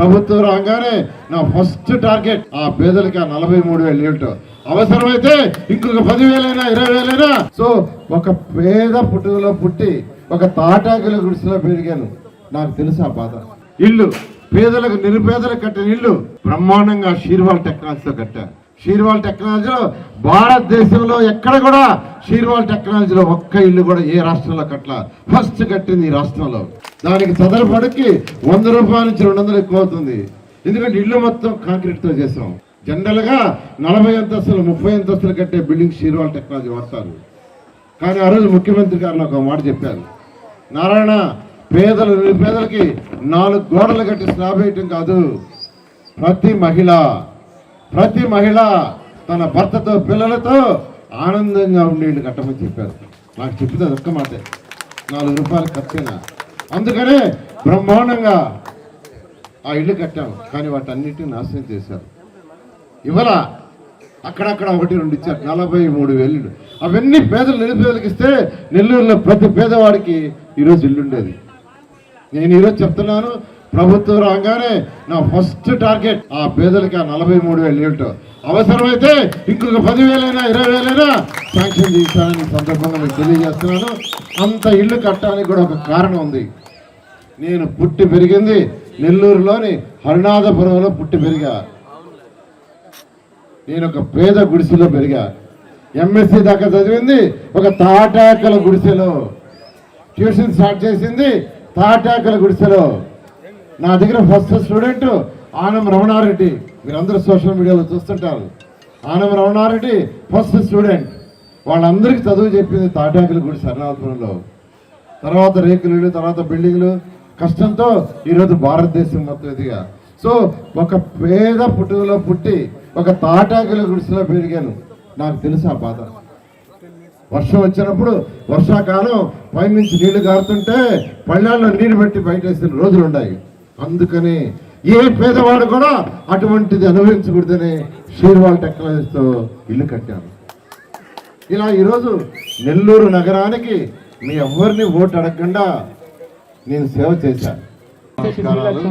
ప్రభుత్వం రాగానే నా ఫస్ట్ టార్గెట్ ఆ పేదలకి ఆ నలభై మూడు వేలు యూనిట్ అవసరమైతే ఇంకొక పదివేలైనా ఇరవై వేలైనా సో ఒక పేద పుట్టుకలో పుట్టి ఒక తాటాకుల గుడిసెలో పెరిగాను. నాకు తెలుసు ఆ బాధ. ఇల్లు. పేదలకు నిరుపేదలకు కట్టిన ఇల్లు. బ్రహ్మాండంగా షీర్వాల్ టెక్నాలజీతో కట్టారు షీర్వాల్ టెక్నాలజీలో భారతదేశంలో ఎక్కడ కూడా షీర్వాల్ టెక్నాలజీలో ఒక్క ఇల్లు కూడా ఏ రాష్ట్రంలో కట్ల ఫస్ట్ కట్టింది ఈ రాష్ట్రంలో. దానికి చదరపడికి వంద రూపాయల నుంచి రెండు వందలు ఎక్కువ అవుతుంది. ఎందుకంటే ఇల్లు మొత్తం కాంక్రీట్తో చేసాం జనరల్గా నలభై అంతస్తులు ముప్పై అంతస్తులు కట్టే బిల్డింగ్ షీర్వాల్ టెక్నాలజీ వాడతారు. కానీ ఆ రోజు ముఖ్యమంత్రి గారు ఒక మాట చెప్పారు. నారాయణ పేదలు నిరుపేదలకి నాలుగు గోడలు కట్టి స్లాబ్ వేయటం కాదు. ప్రతి మహిళ ప్రతి మహిళ తన భర్తతో పిల్లలతో ఆనందంగా ఉండేళ్ళు కట్టమని చెప్పారు. నాకు చెప్తే ఒక్క మాట. నాలుగు రూపాయలు ఖర్చైనా అందుకనే బ్రహ్మాండంగా ఆ ఇల్లు కట్టాం కానీ వాటన్నిటిని నాశనం చేశారు. ఇవాళ అక్కడక్కడ ఒకటి రెండు ఇచ్చారు. నలభై మూడు వేలు అవన్నీ పేదలు నిరుపేదలకు ఇస్తే నెల్లూరులో ప్రతి పేదవాడికి ఈరోజు ఇల్లుండేది. నేను ఈరోజు చెప్తున్నాను ప్రభుత్వం రాగానే నా ఫస్ట్ టార్గెట్ ఆ పేదలకి ఆ నలభై మూడు వేలు యూనిట్ అవసరమైతే ఇంకొక పదివేలైనా ఇరవై వేలైనా శాంక్షన్ చేశానని సందర్భంగా మీకు తెలియజేస్తున్నాను. అంత ఇల్లు కట్టడానికి కూడా ఒక కారణం ఉంది. నేను పుట్టి పెరిగింది నెల్లూరులోని హరినాథపురంలో పుట్టి పెరిగా. నేను ఒక పేద గుడిసెలో పెరిగా. ఎంఎస్సి దాకా చదివింది ఒక తాటాకల గుడిసెలో. ట్యూషన్ స్టార్ట్ చేసింది తాటాకల గుడిసెలో. నా దగ్గర ఫస్ట్ స్టూడెంట్ ఆనం రమణారెడ్డి. మీరందరూ సోషల్ మీడియాలో చూస్తుంటారు. ఆనం రమణారెడ్డి ఫస్ట్ స్టూడెంట్ వాళ్ళందరికీ చదువు చెప్పింది తాటాకులు గుడి సరణాపురంలో తర్వాత రేకులు తర్వాత బిల్డింగ్లు. కష్టంతో ఈరోజు భారతదేశం మొత్తం ఇదిగా. సో ఒక పేద పుట్టుకలో పుట్టి ఒక తాటాకుల గుడిసెలో పెరిగాను. నాకు తెలుసు ఆ బాధ. వర్షం వచ్చినప్పుడు వర్షాకాలం పైనుంచి నీళ్ళు గారుతుంటే పళ్ళాల్లో నీళ్ళు పెట్టి బయట వేసిన రోజులు ఉన్నాయి అందుకని ఏ పేదవాడు కూడా అటువంటిది అనుభవించకూడదని షీర్వాల్ టెక్నాలజీతో ఇల్లు కట్టాను. ఇలా ఈరోజు నెల్లూరు నగరానికి మీ ఎవరిని ఓటు అడగకుండా నేను సేవ చేశాను. నమస్కారాలు.